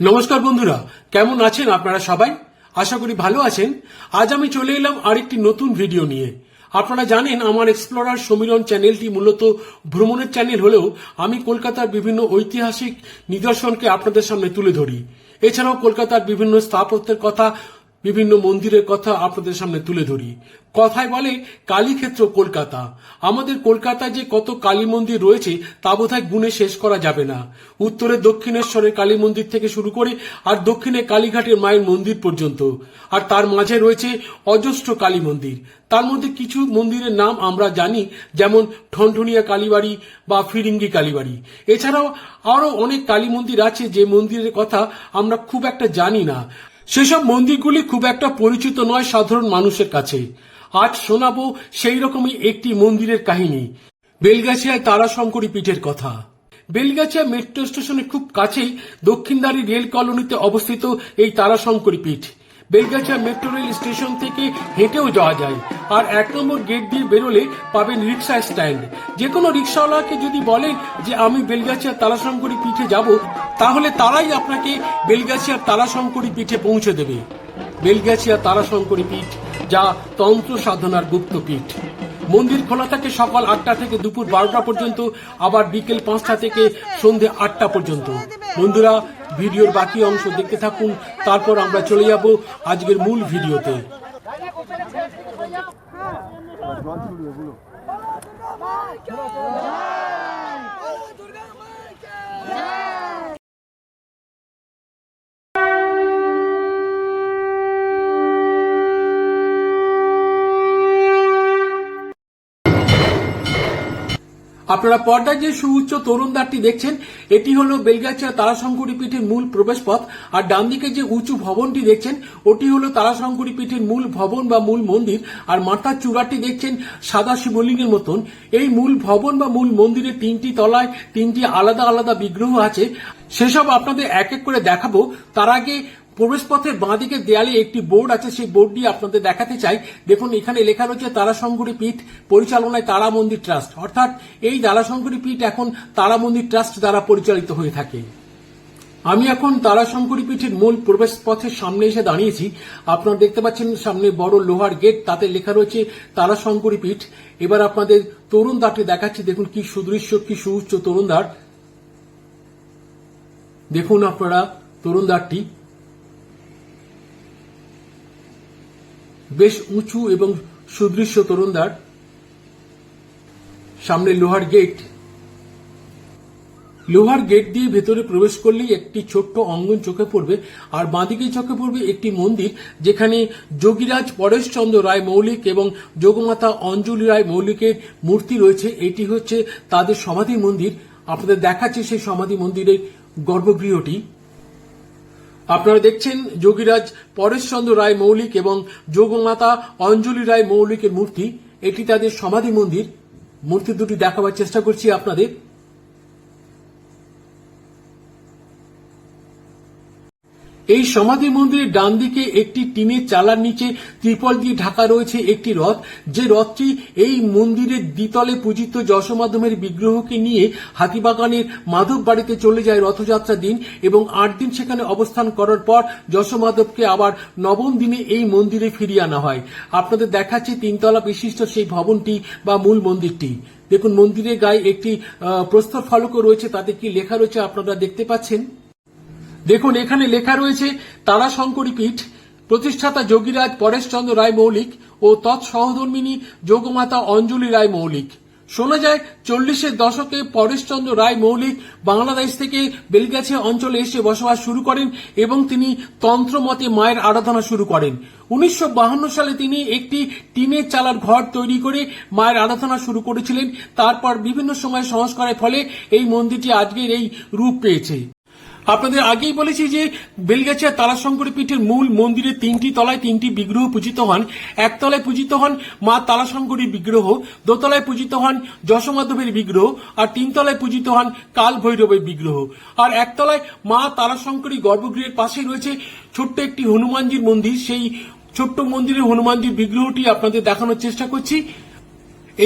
নমস্কার বন্ধুরা, কেমন আছেন আপনারা সবাই? আশা করি ভালো আছেন। আজ আমি চলে এলাম আরেকটি নতুন ভিডিও নিয়ে। আপনারা জানেন আমার এক্সপ্লোরার সমীরন চ্যানেলটি মূলত ভ্রমণের চ্যানেল হলেও আমি কলকাতার বিভিন্ন ঐতিহাসিক নিদর্শনকে আপনাদের সামনে তুলে ধরি। এছাড়াও কলকাতার বিভিন্ন স্থাপত্যের কথা বিভিন্ন মন্দিরের কথা আপনাদের সামনে তুলে ধরি। কথায় বলে কালীক্ষেত্র কলকাতা। আমাদের কলকাতায় যে কত কালী মন্দির রয়েছে, তা বোধহয় গুণে শেষ করা যাবে না। উত্তরে দক্ষিণেশ্বরের কালী মন্দির থেকে শুরু করে আর দক্ষিণে কালীঘাটের মায়ের মন্দির পর্যন্ত। আর তার মাঝে রয়েছে অজস্র কালী মন্দির। তার মধ্যে কিছু মন্দিরের নাম আমরা জানি, যেমন ঠনঠনিয়া কালীবাড়ি বা ফিরিঙ্গি কালীবাড়ি। এছাড়াও আরও অনেক কালী মন্দির আছে, যে মন্দিরের কথা আমরা খুব একটা জানি না। সেসব মন্দিরগুলি খুব একটা পরিচিত নয় সাধারণ মানুষের কাছে আজ শোনাবো সেই রকমই একটি মন্দিরের কাহিনী, বেলগাছিয়ায় তারাশঙ্করী পীঠের কথা। বেলগাছিয়া মেট্রো স্টেশনের খুব কাছেই দক্ষিণদারি রেল কলোনিতে অবস্থিত এই তারাশঙ্করী পীঠ। বেলগাছিয়া মেট্রো রেল স্টেশন থেকে হেঁটেও যাওয়া যায়। আর এক নম্বর গেট দিয়ে বেরোলে পাবেন রিক্সা স্ট্যান্ড। যে কোনো রিক্সাওয়ালাকে যদি বলেন যে, আমি বেলগাছিয়া তারাশঙ্করী পীঠে যাব, তাহলে তারাই আপনাকে বেলগাছিয়ার তারাশঙ্করী পীঠে পৌঁছে দেবে। বেলগাছিয়া তারাশঙ্করী পীঠ, যা তন্ত্র সাধনার গুপ্ত পীঠ। মন্দির খোলা থাকে সকাল আটটা থেকে দুপুর বারোটা পর্যন্ত, আবার বিকেল পাঁচটা থেকে সন্ধে আটটা পর্যন্ত। বন্ধুরা ভিডিওর বাকি অংশ দেখতে থাকুন। তারপর আমরা চলে যাব আজকের মূল ভিডিওতে। আপনারা পর্দায় যে সুউচ্চ তরুণদ্বারটি দেখছেন, এটি হলো বেলগাছিয়া তারাশঙ্করী পীঠের মূল প্রবেশপথ, আর ডান দিকে যে উঁচু ভবনটি দেখছেন, ওটি হলো তারাশঙ্করী পীঠের মূল ভবন বা মূল মন্দির, আর মাথার চূড়াটি দেখছেন সাদা শিবলিঙ্গের মতন। এই মূল ভবন বা মূল মন্দিরের তিনটি তলায় তিনটি আলাদা আলাদা বিগ্রহ আছে। সেসব আপনাদের এক এক করে দেখাবো। তার আগে প্রবেশপথের বাঁদিকে দেয়ালে একটি বোর্ড আছে, সেই বোর্ডটি আপনাদের দেখাতে চাই। দেখুন, এখানে লেখা রয়েছে তারাশঙ্করী পীঠ, পরিচালনায় তারা মন্দির ট্রাস্ট। অর্থাৎ এই তারাশঙ্করী পীঠ এখন তারা মন্দির ট্রাস্ট দ্বারা পরিচালিত হয়ে থাকে। আমি এখন তারাশঙ্করী পীঠের মূল প্রবেশ পথের সামনে এসে দাঁড়িয়েছি। আপনারা দেখতে পাচ্ছেন সামনে বড় লোহার গেট, তাতে লেখা রয়েছে তারাশঙ্করী পীঠ। এবার আপনাদের তরুণ দ্বারটি দেখাচ্ছি। দেখুন, কি সুদৃশ্য, কি সুউচ্চ তরুণ দ্বার। দেখুন আপনারা তরুণ দ্বারটি। বেশ উঁচু এবং সুদৃশ্য তরুণদার। সামনে লোহার গেট। লোহার গেট দিয়ে ভেতরে প্রবেশ করলেই একটি ছোট্ট অঙ্গন চোখে পড়বে আর বাঁদিকে চোখে পড়বে একটি মন্দির যেখানে যোগীরাজ পরেশচন্দ্র রায় মৌলিক এবং যোগমাতা অঞ্জলি রায় মৌলিকের মূর্তি রয়েছে। এটি হচ্ছে তাদের সমাধি মন্দির। আপনাদের দেখাচ্ছে সেই সমাধি মন্দিরের গর্ভগৃহটি। আপনারা দেখছেন যোগীরাজ পরেশচন্দ্র রায় মৌলিক এবং যোগমাতা অঞ্জলি রায় মৌলিকের মূর্তি। এটি তাদের সমাধি মন্দির। মূর্তি দুটি দেখাবার চেষ্টা করছি আপনাদের। এই সমাধি মন্দিরের ডান দিকে একটি টিনের চালার নিচে ত্রিপল দিয়ে ঢাকা রয়েছে একটি রথ। যে রথটি এই মন্দিরের দ্বিতলে পূজিত যশমাধবের বিগ্রহকে নিয়ে হাতিবাগানের মাধব বাড়িতে চলে যায় রথযাত্রা দিন এবং আট দিন সেখানে অবস্থান করার পর যশমাধবকে আবার নবম দিনে এই মন্দিরে ফিরিয়ে আনা হয়। আপনাদের দেখাচ্ছে তিনতলা বিশিষ্ট সেই ভবনটি বা মূল মন্দিরটি। দেখুন, মন্দিরের গায়ে একটি প্রস্তর ফলকও রয়েছে, তাতে কি লেখা রয়েছে আপনারা দেখতে পাচ্ছেন। দেখুন, এখানে লেখা রয়েছে, তারাশঙ্করী পীঠ, প্রতিষ্ঠাতা যোগীরাজ পরেশচন্দ্র রায় মৌলিক ও তৎসহধর্মিনী যোগমাতা অঞ্জলি রায় মৌলিক। শোনা যায়, চল্লিশের দশকে পরেশচন্দ্র রায় মৌলিক বাংলাদেশ থেকে বেলগাছিয়া অঞ্চলে এসে বসবাস শুরু করেন এবং তিনি তন্ত্রমতে মায়ের আরাধনা শুরু করেন। উনিশশো সালে তিনি একটি টিনের চালার ঘর তৈরি করে মায়ের আরাধনা শুরু করেছিলেন। তারপর বিভিন্ন সময় সংস্কারের ফলে এই মন্দিরটি আজকের এই রূপ পেয়েছে। আপনাদের আগেই বলেছি যে বেলগাছিয়া তারাশঙ্করী পীঠের মূল মন্দিরের তিনটি তলায় তিনটি বিগ্রহ পূজিত হন। একতলায় পূজিত হন মা তারাশঙ্করীর বিগ্রহ দোতলায় পূজিত হন যশমাধবের বিগ্রহ আর তিনতলায় পূজিত হন কাল ভৈরবের বিগ্রহ। আর একতলায় মা তারাশঙ্করী গর্ভগৃহের পাশে রয়েছে ছোট্ট একটি হনুমানজির মন্দির। সেই ছোট্ট মন্দিরের হনুমানজির বিগ্রহটি আপনাদের দেখানোর চেষ্টা করছি।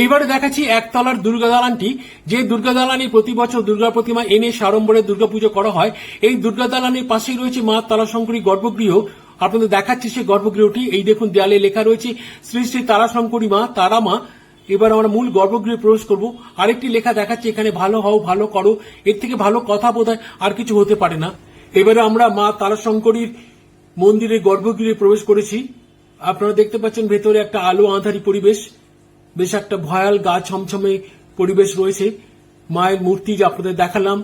এইবারে দেখাচ্ছি একতলার দুর্গা দালানটি। যে দুর্গা দালানে প্রতি বছর দুর্গা প্রতিমা এনে সাড়ম্বরে দুর্গাপুজো করা হয়, এই দুর্গা দালানের পাশেই রয়েছে মা তারাশঙ্করী গর্ভগৃহ। আপনাদের দেখাচ্ছি সেই গর্ভগৃহটি। এই দেখুন দেয়ালে লেখা রয়েছে, শ্রী শ্রী তারাশঙ্করী মা, তারা মা। এবার আমরা মূল গর্ভগৃহে প্রবেশ করব। আরেকটি লেখা দেখাচ্ছে, এখানে ভালো হও, ভালো করো। এর থেকে ভালো কথা বোধহয় আর কিছু হতে পারে না। এবারে আমরা মা তারাশঙ্করীর মন্দিরে গর্ভগৃহে প্রবেশ করেছি। আপনারা দেখতে পাচ্ছেন ভেতরে একটা আলো আঁধারি পরিবেশ। বেশ একটা ভয়াল গা ছমছমে পরিবেশ রয়েছে। মায়ের মূর্তি আপনাদের দেখালাম,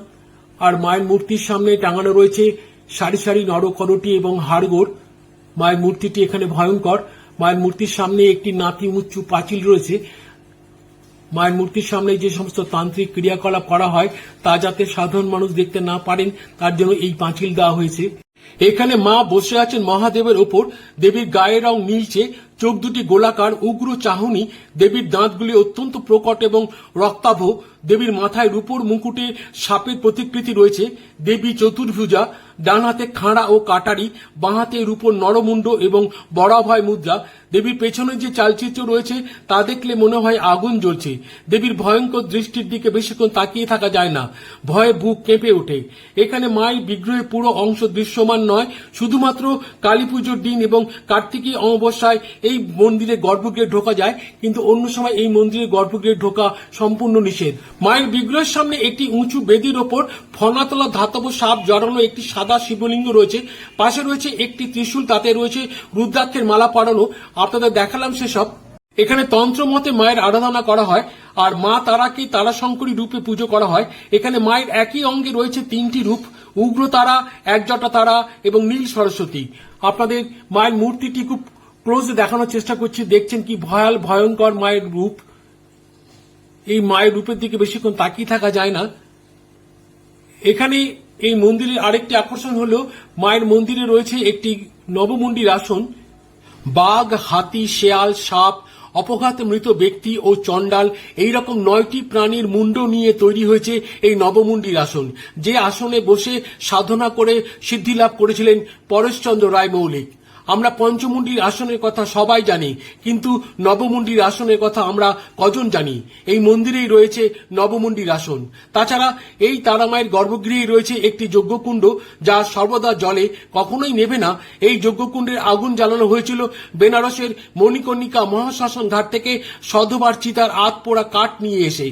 আর মায়ের মূর্তির সামনে টাঙানো রয়েছে সারি সারি নরকরটি এবং হাড়গোড়। মায়ের মূর্তিটি এখানে ভয়ঙ্কর। মায়ের মূর্তির সামনে একটি নাতি উঁচু পাঁচিল রয়েছে। মায়ের মূর্তির সামনে যে সমস্ত তান্ত্রিক ক্রিয়াকলাপ করা হয়, তা যাতে সাধারণ মানুষ দেখতে না পারেন, তার জন্য এই পাঁচিল দেওয়া হয়েছে। এখানে মা বসে আছেন মহাদেবের ওপর। দেবীর গায়ের রং নীলচে, চোখ দুটি গোলাকার, উগ্র চাহনি। দেবীর দাঁতগুলি অত্যন্ত প্রকট এবং রক্তাভ। দেবীর মাথায় রূপোর মুকুটে সাপের প্রতিকৃতি রয়েছে। দেবী চতুর্ভুজা, ডান হাতে খাঁড়া ও কাটারি, বাঁ হাতে রূপোর নরমুণ্ড এবং বড়াভয় মুদ্রা। দেবীর পেছনে যে চালচিত্র রয়েছে, তা দেখলে মনে হয় আগুন জ্বলছে। দেবীর ভয়ঙ্কর দৃষ্টির দিকে বেশিক্ষণ তাকিয়ে থাকা যায় না। ভয়ে বুক কেঁপে ওঠে। এখানে মায়ের বিগ্রহের পুরো অংশ দৃশ্যমান নয়, শুধুমাত্র কালী পুজোর দিন এবং কার্তিকী অমাবস্যায় এই মন্দিরে গর্ভগৃহে ঢোকা যায়, কিন্তু অন্য সময় এই মন্দিরে গর্ভগৃহে ঢোকা সম্পূর্ণ নিষেধ। মায়ের বিগ্রহের সামনে একটি উঁচু বেদির ওপর ফনাতলা ধাতব সাপ জড়ানো একটি সাদা শিবলিঙ্গ রয়েছে। পাশে রয়েছে একটি ত্রিশূল, তাতে রয়েছে রুদ্রাক্ষের মালা পরানো আপনাদের দেখালাম সেসব। এখানে তন্ত্র মতে মায়ের আরাধনা করা হয়, আর মা তারাকে তারাশঙ্করী রূপে পুজো করা হয়। এখানে মায়ের একই অঙ্গে রয়েছে তিনটি রূপ, উগ্র তারা, একজটা তারা এবং নীল সরস্বতী। আপনাদের মায়ের মূর্তিটি খুব ক্লোজে দেখানোর চেষ্টা করছি, দেখছেন কি ভয়াল, ভয়ঙ্কর মায়ের রূপ। এই মায়ের রূপের দিকে বেশিক্ষণ তাকিয়ে থাকা যায় না। এখানে এই মন্দিরের আরেকটি আকর্ষণ হল, মায়ের মন্দিরে রয়েছে একটি নবমন্দির আসন। বাঘ, হাতি, শেয়াল, সাপ অপঘাত মৃত ব্যক্তি ও চণ্ডাল এই রকম নয়টি প্রাণীর মুন্ড নিয়ে তৈরি হয়েছে এই নবমুন্ডির আসন। যে আসনে বসে সাধনা করে সিদ্ধি লাভ করেছিলেন পরেশচন্দ্র রায় মৌলিক। আমরা পঞ্চমুন্ডির আসনের কথা সবাই জানি, কিন্তু নবমুন্ডির আসনের কথা আমরা কজন জানি? এই মন্দিরেই রয়েছে নবমুন্ডির আসন। তাছাড়া এই তারামায়ের গর্ভগৃহেই রয়েছে একটি যজ্ঞকুণ্ড, যা সর্বদা জলে কখনোই নেবে না। এই যজ্ঞকুণ্ডের আগুন জ্বালানো হয়েছিল বেনারসের মণিকর্ণিকা মহাশ্মশান ঘাট থেকে সধবার চিতার আত পোড়া কাঠ নিয়ে এসে।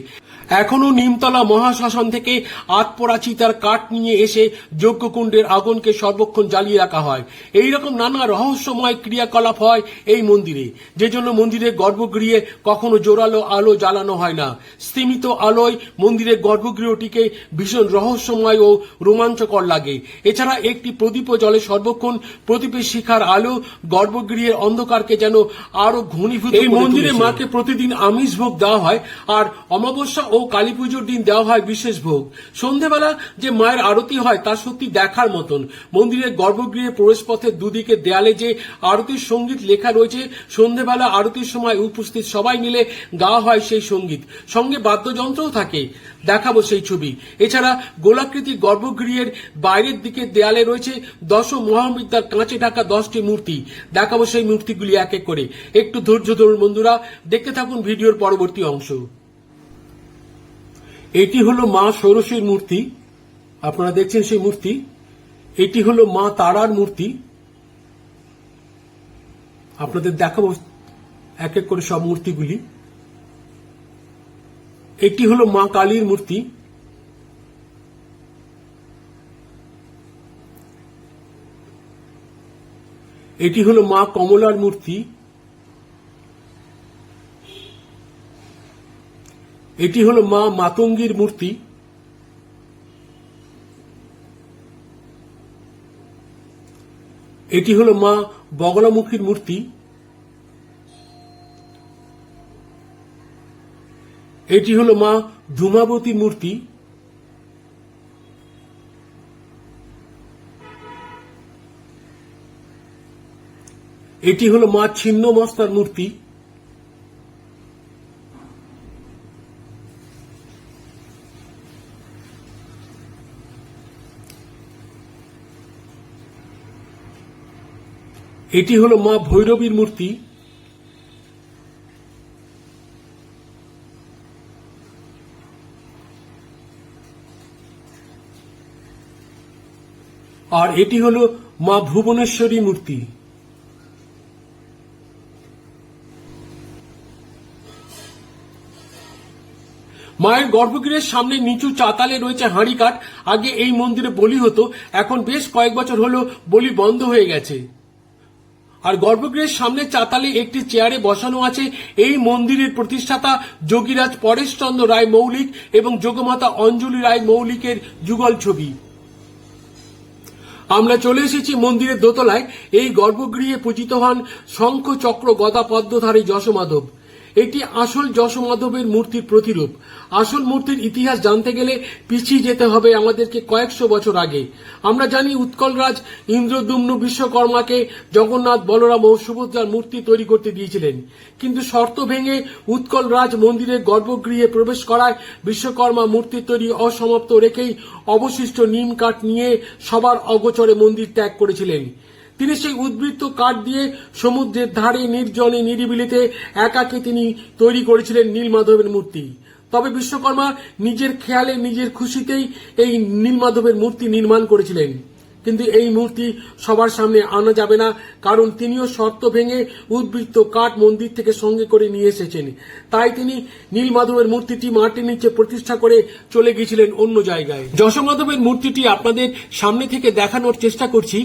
এখনও নিমতলা মহাশ্মশান থেকে আতপোড়া চিতার কাঠ নিয়ে এসে যজ্ঞকুণ্ডের আগুনকে সর্বক্ষণ জ্বালিয়ে রাখা হয়। এই রকম নানা রহস্যময় ক্রিয়াকলাপ হয় এই মন্দিরে যে জন্য মন্দিরের গর্ভগৃহে কখনো জোরালো আলো জ্বালানো হয় না। স্তীমিত আলোয় মন্দিরের গর্ভগৃহটিকে ভীষণ রহস্যময় ও রোমাঞ্চকর লাগে। এছাড়া একটি প্রদীপ জলে সর্বক্ষণ। প্রদীপের শিখার আলো গর্ভগৃহের অন্ধকারকে যেন আরও ঘনীভূত এই মন্দিরে মাকে প্রতিদিন আমিষ ভোগ দেওয়া হয় আর অমাবস্যা ও কালী পুজোর দিন দেওয়া হয় বিশেষ ভোগ। সন্ধেবেলা যে মায়ের আরতি হয় তা সত্যি দেখার মতন। মন্দিরের গর্ভগৃহে প্রবেশপথের দুদিকে দেয়ালে যে আরতির সংগীত লেখা রয়েছে, সন্ধেবেলা আরতির সময় উপস্থিত সবাই মিলে গাওয়া হয় সেই সংগীত। সঙ্গে বাদ্যযন্ত্রও থাকে। দেখাবো সেই ছবি। এছাড়া গোলাকৃতি গর্ভগৃহের বাইরের দিকে দেয়ালে রয়েছে দশ মহাবিদ্যার কাঁচে ঢাকা দশটি মূর্তি। দেখাবো সেই মূর্তিগুলি এক এক করে। একটু ধৈর্য ধরুন বন্ধুরা। দেখতে থাকুন ভিডিওর পরবর্তী অংশ। এটি হলো মা ষোড়শীর মূর্তি। আপনারা দেখছেন সেই মূর্তি। এটি হলো মা তারার মূর্তি। আপনাদের দেখাবো এক এক করে সব মূর্তিগুলি। এটি হলো মা কালীর মূর্তি। এটি হলো মা কমলার মূর্তি। এটি হলো মা মাতঙ্গীর মূর্তি। এটি হলো মা বগলামুখীর মূর্তি। এটি হলো মা ধূমাবতীর মূর্তি। এটি হলো মা ছিন্নমস্তার মূর্তি। এটি হল মা ভৈরবীর মূর্তি। আর এটি হল মা ভুবনেশ্বরী মূর্তি। মায়ের গর্ভগৃহের সামনে নিচু চাতালে রয়েছে হাঁড়ি কাঠ। আগে এই মন্দিরে বলি হতো, এখন বেশ কয়েক বছর হলো বলি বন্ধ হয়ে গেছে। আর গর্ভগৃহের সামনে চাতালে একটি চেয়ারে বসানো আছে এই মন্দিরের প্রতিষ্ঠাতা যোগীরাজ পরেশচন্দ্র রায় মৌলিক এবং যোগমাতা অঞ্জলি রায় মৌলিকের যুগল ছবি। আমরা চলে এসেছি মন্দিরের দোতলায়। এই গর্ভগৃহে পূজিত হন শঙ্খ চক্র গদা পদ্মধারী যশমাধব। এটি আসল যশমাধবের মূর্তির প্রতিরূপ। আসল মূর্তির ইতিহাস জানতে গেলে পিছিয়ে যেতে হবে আমাদেরকে কয়েকশো বছর আগে। আমরা জানি উৎকলরাজ ইন্দ্রদুম্ন বিশ্বকর্মাকে জগন্নাথ বলরাম ও সুভদ্রার মূর্তি তৈরি করতে দিয়েছিলেন। কিন্তু শর্ত ভেঙে উৎকল রাজ মন্দিরের গর্ভগৃহে প্রবেশ করায় বিশ্বকর্মা মূর্তি তৈরি অসমাপ্ত রেখেই অবশিষ্ট নিম কাঠ নিয়ে সবার অগোচরে মন্দির ত্যাগ করেছিলেন। তিনি সেই উদ্বৃত্ত কাঠ দিয়ে সমুদ্রের ধারে নির্জনে নিরিবিলিতে একাকে তিনি তৈরি করেছিলেন নীলমাধবের মূর্তি। তবে বিশ্বকর্মা নিজের খেয়ালে, নিজের খুশিতেই এই নীলমাধবের মূর্তি নির্মাণ করেছিলেন। কিন্তু এই মূর্তি সবার সামনে আনা যাবে না, কারণ তিনিও শর্ত ভেঙে উদ্বৃত্ত কাঠ মন্দির থেকে সঙ্গে করে নিয়ে এসেছেন। তাই তিনি নীলমাধবের মূর্তিটি মাটির নিচে প্রতিষ্ঠা করে চলে গিয়েছিলেন অন্য জায়গায়। যশমাধবের মূর্তিটি আপনাদের সামনে থেকে দেখানোর চেষ্টা করছি।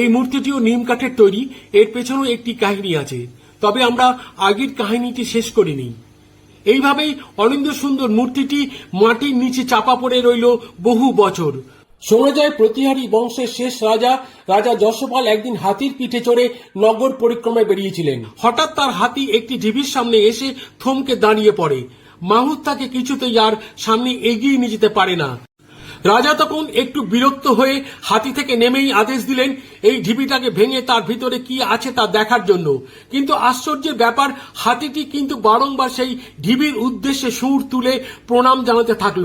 এই মূর্তিটিও নিম কাঠের তৈরি, এর পেছনেও একটি কাহিনী আছে। তবে আমরা আগের কাহিনীটি শেষ করিনি এইভাবেই অনিন্দ সুন্দর মূর্তিটি মাটির নিচে চাপা পড়ে রইল বহু বছর। শোনা যায় প্রতিহারী বংশের শেষ রাজা রাজা যশোপাল একদিন হাতির পিঠে চড়ে নগর পরিক্রমায় বেরিয়েছিলেন। হঠাৎ তার হাতি একটি ঢিবির সামনে এসে থমকে দাঁড়িয়ে পড়ে। মাহুত তাকে কিছুতেই আর সামনে এগিয়ে নিয়ে যেতে পারে না। রাজা তখন একটু বিরক্ত হয়ে হাতি থেকে নেমেই আদেশ দিলেন, এই ঢিবিটাকে ভেঙে তার ভিতরে কি আছে তা দেখার জন্য। কিন্তু আশ্চর্যের ব্যাপার, হাতিটি কিন্তু বারংবার সেই ঢিবির উদ্দেশ্যে সুর তুলে প্রণাম জানাতে থাকল।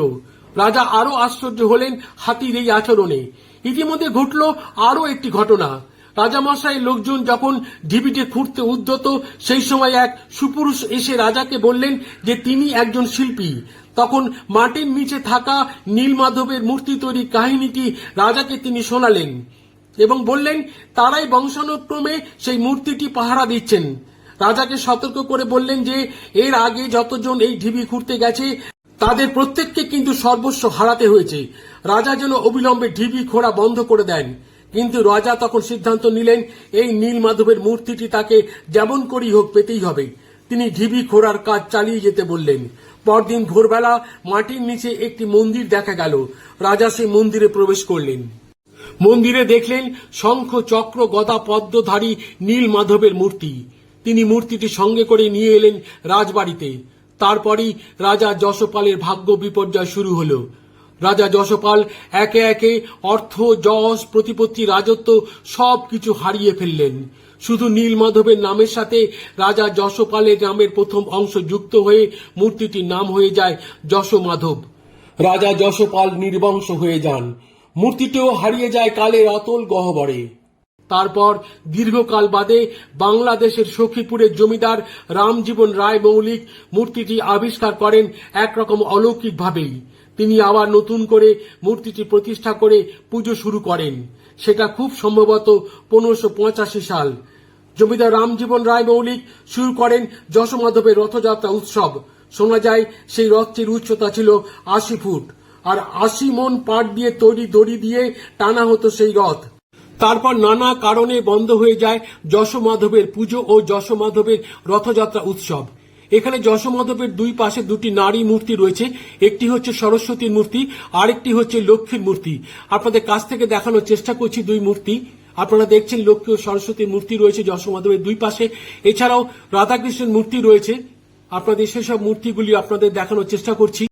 রাজা আরও আশ্চর্য হলেন হাতির এই আচরণে। ইতিমধ্যে ঘটল আরও একটি ঘটনা। রাজামশাই লোকজন যখন ঢিবিটি খুঁড়তে উদ্যত সেই সময় এক সুপুরুষ এসে রাজাকে বললেন যে, তিনি একজন শিল্পী। তখন মাটির নিচে থাকা নীলমাধবের মূর্তি তৈরি কাহিনীটি রাজাকে তিনি শোনালেন এবং বললেন, তারাই বংশানুক্রমে সেই মূর্তিটি পাহারা দিচ্ছেন। রাজাকে সতর্ক করে বললেন যে, এর আগে যতজন এই ঢিবি খুঁড়তে গেছে তাদের প্রত্যেককে কিন্তু সর্বস্ব হারাতে হয়েছে। রাজা যেন অবিলম্বে ঢিবি খোঁড়া বন্ধ করে দেন। কিন্তু রাজা তখন সিদ্ধান্ত নিলেন, এই নীল মাধবের মূর্তিটি তাকে যেমন করেই হোক পেতেই হবে। তিনি ঢিবি খোঁড়ার কাজ চালিয়ে যেতে বললেন। পরদিন ভোরবেলা মাটির নিচে একটি মন্দির দেখা গেল। রাজা সেই মন্দিরে প্রবেশ করলেন। মন্দিরে দেখলেন শঙ্খ, চক্র, গদা, পদ্মধারী নীল মাধবের মূর্তি। তিনি মূর্তিটি সঙ্গে করে নিয়ে এলেন রাজবাড়িতে। তারপরই রাজা যশপালের ভাগ্য বিপর্যয় শুরু হলো। রাজা যশপাল একে একে অর্থ, যশ, প্রতিপত্তি, রাজত্ব সব কিছু হারিয়ে ফেললেন। শুধু নীলমাধবের নামের সাথে রাজা যশপালের নামের প্রথম অংশ যুক্ত হয়ে মূর্তিটির নাম হয়ে যায় যশমাধব। রাজা যশপাল নির্বংশ হয়ে যান। মূর্তিটিও হারিয়ে যায় কালের অতল গহ্বরে। তারপর দীর্ঘকাল বাদে বাংলাদেশের সখীপুরের জমিদার রামজীবন রায় মৌলিক মূর্তিটি আবিষ্কার করেন একরকম অলৌকিকভাবেই। তিনি আবার নতুন করে মূর্তিটি প্রতিষ্ঠা করে পুজো শুরু করেন। সেটা খুব সম্ভবত পনেরোশো সাল। জমিদার রামজীবন রায় মৌলিক শুরু করেন যশমাধবের রথযাত্রা উৎসব। শোনা যায় সেই রথটির উচ্চতা ছিল আশি ফুট। আর আশি মন পাট দিয়ে তৈরি দড়ি দিয়ে টানা হতো সেই রথ। তারপর নানা কারণে বন্ধ হয়ে যায় যশমাধবের পুজো ও যশমাধবের রথযাত্রা উৎসব। এখানে যশমাধবের দুই পাশে দুটি নারী মূর্তি রয়েছে। একটি হচ্ছে সরস্বতীর মূর্তি, আরেকটি হচ্ছে লক্ষ্মীর মূর্তি। আপনাদের কাছ থেকে দেখানোর চেষ্টা করছি দুই মূর্তি। আপনারা দেখছেন লক্ষ্মী ও সরস্বতীর মূর্তি রয়েছে যশমাধবের দুই পাশে। এছাড়াও রাধাকৃষ্ণের মূর্তি রয়েছে। আপনাদের সেসব মূর্তিগুলি আপনাদের দেখানোর চেষ্টা করছি।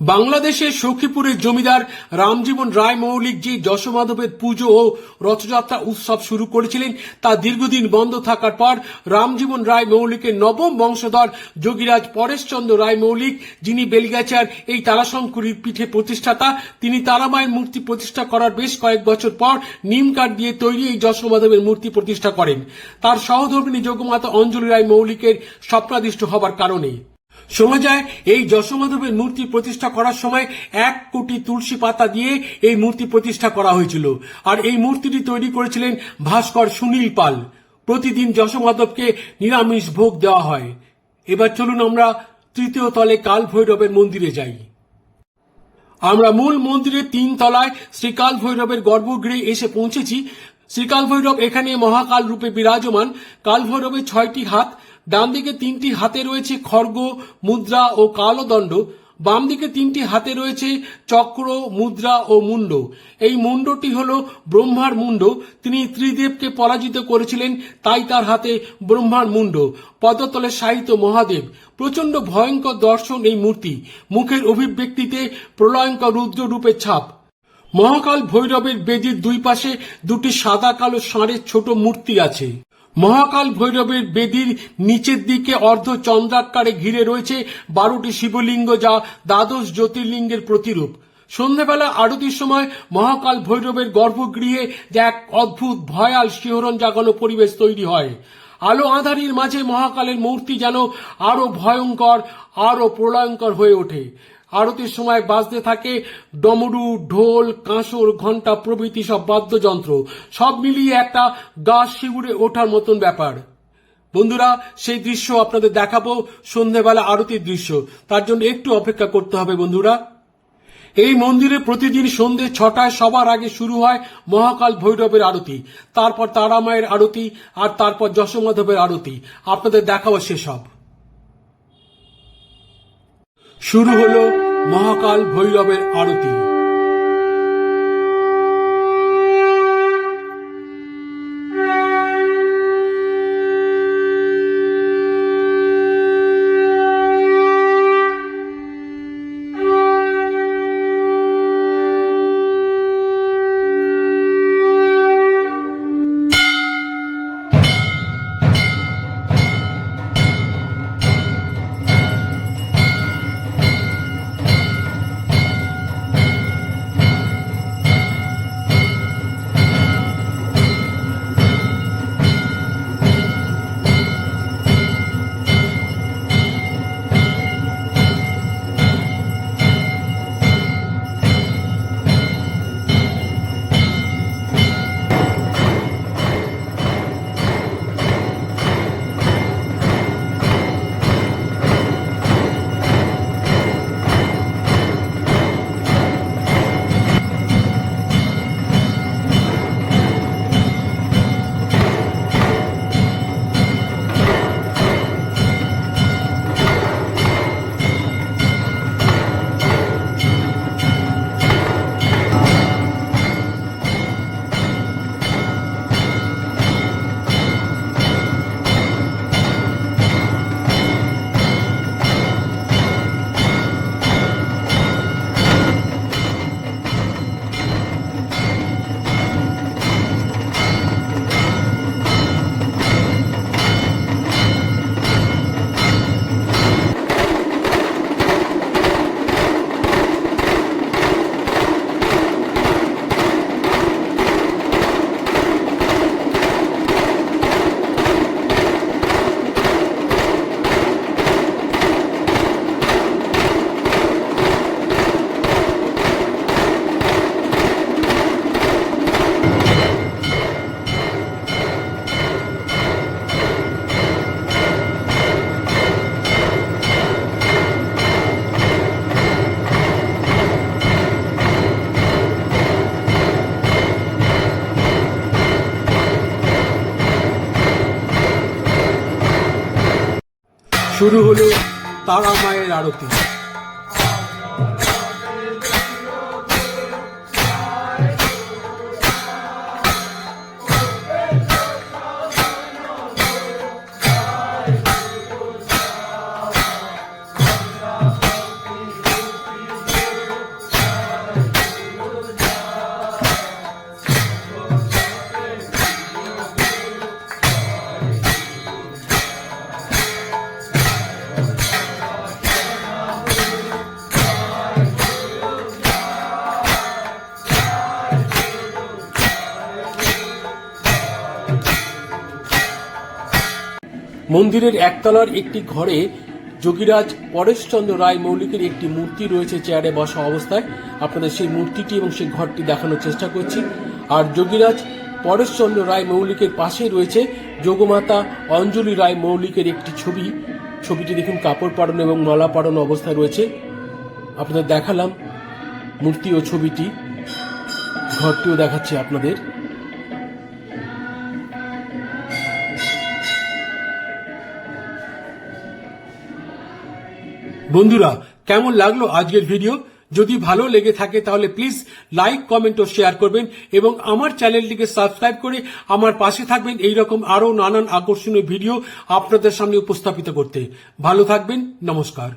বাংলাদেশের সখীপুরের জমিদার রামজীবন রায় মৌলিক যে যশমাধবের পুজো ও রথযাত্রা উৎসব শুরু করেছিলেন। তা দীর্ঘদিন বন্ধ থাকার পর রামজীবন রায় মৌলিকের নবম বংশধর যোগীরাজ পরেশচন্দ্র রায় মৌলিক, যিনি বেলগাছার এই তারাশঙ্করীর পীঠে প্রতিষ্ঠাতা, তিনি তারামায়ের মূর্তি প্রতিষ্ঠা করার বেশ কয়েক বছর পর নিম কাঠ দিয়ে তৈরি এই যশমাধবের মূর্তি প্রতিষ্ঠা করেন। তার সহধর্মিনী যোগমাতা অঞ্জলি রায় মৌলিকের স্বপ্নাদিষ্ট হবার কারণে। শোনা যায়, এই যশোমাধবের মূর্তি প্রতিষ্ঠা করার সময় এক কোটি তুলসী পাতা দিয়ে এই মূর্তি প্রতিষ্ঠা করা হয়েছিল। আর এই মূর্তিটি তৈরি করেছিলেন ভাস্কর সুনীল পাল। প্রতিদিন যশোমাধবকে নিরামিষ ভোগ দেওয়া হয়। এবার চলুন আমরা তৃতীয় তলে কাল ভৈরবের মন্দিরে যাই। আমরা মূল মন্দিরের তিন তলায় শ্রীকাল ভৈরবের গর্ভগৃহে এসে পৌঁছেছি। শ্রীকাল ভৈরব এখানে মহাকাল রূপে বিরাজমান। কাল ভৈরবের ছয়টি হাত ডান দিকে তিনটি হাতে রয়েছে খর্গ, মুদ্রা ও কালদণ্ড বাম দিকে তিনটি হাতে রয়েছে চক্র, মুদ্রা ও মুন্ড। এই মুন্ডটি হল ব্রহ্মার মুন্ড। তিনি ত্রিদেবকে পরাজিত করেছিলেন, তাই তার হাতে ব্রহ্মার মুন্ড। পদতলে সাহিত্য মহাদেব। প্রচণ্ড ভয়ঙ্কর দর্শন এই মূর্তি। মুখের অভিব্যক্তিতে প্রলয়ঙ্কর রুদ্র রূপের ছাপ। মহাকাল ভৈরবের বেদির দুই পাশে দুটি সাদা কালো ষাঁড়ের ছোট মূর্তি আছে। মহাকাল ভৈরবের বেদির নিচের দিকে অর্ধ চন্দ্রাকারে ঘিরে রয়েছে বারোটি শিবলিঙ্গ যা দ্বাদশ জ্যোতির্লিঙ্গের প্রতিরূপ। সন্ধ্যাবেলা আরতির সময় মহাকাল ভৈরবের গর্ভগৃহে যা এক অদ্ভুত, ভয়াল শিহরণ জাগানো পরিবেশ তৈরি হয়। আলো আধারির মাঝে মহাকালের মূর্তি যেন আরও ভয়ঙ্কর, আরও প্রলয়ঙ্কর হয়ে ওঠে। আরতির সময় বাজতে থাকে ডমরু, ঢোল, কাঁসর, ঘণ্টা প্রভৃতি সব বাদ্যযন্ত্র। সব মিলিয়ে একটা গা শিগুড়ে ওঠার মতন ব্যাপার। বন্ধুরা, সেই দৃশ্য আপনাদের দেখাবো সন্ধেবেলা আরতির দৃশ্য। তার জন্য একটু অপেক্ষা করতে হবে বন্ধুরা। এই মন্দিরে প্রতিদিন সন্ধে ছটায় সবার আগে শুরু হয় মহাকাল ভৈরবের আরতি। তারপর তারামায়ের আরতি আর তারপর যশোমাধবের আরতি। আপনাদের দেখাবো সেসব। শুরু হলো মহাকাল ভৈরবের আরতি। শুরু হলো তারা মায়ের আরতি। মন্দিরের একতলার একটি ঘরে যোগীরাজ পরেশচন্দ্র রায় মৌলিকের একটি মূর্তি রয়েছে চেয়ারে বসা অবস্থায়। আপনাদের সেই মূর্তিটি এবং সেই ঘরটি দেখানোর চেষ্টা করছি। আর যোগীরাজ পরেশচন্দ্র রায় মৌলিকের পাশে রয়েছে যোগমাতা অঞ্জলি রায় মৌলিকের একটি ছবি। ছবিটি দেখুন, কাপড় পরানো এবং মালা পরানো অবস্থায় রয়েছে। আপনাদের দেখালাম মূর্তি ও ছবিটি। ঘরটিও দেখাচ্ছি আপনাদের। বন্ধুরা, কেমন লাগল আজকের ভিডিও যদি ভালো লেগে থাকে তাহলে প্লিজ লাইক কমেন্ট ও শেয়ার করবেন এবং আমার চ্যানেলটিকে সাবস্ক্রাইব করে আমার পাশে থাকবেন এই রকম আরও নানান আকর্ষণীয় ভিডিও আপনাদের সামনে উপস্থাপিত করতে। ভালো থাকবেন, নমস্কার।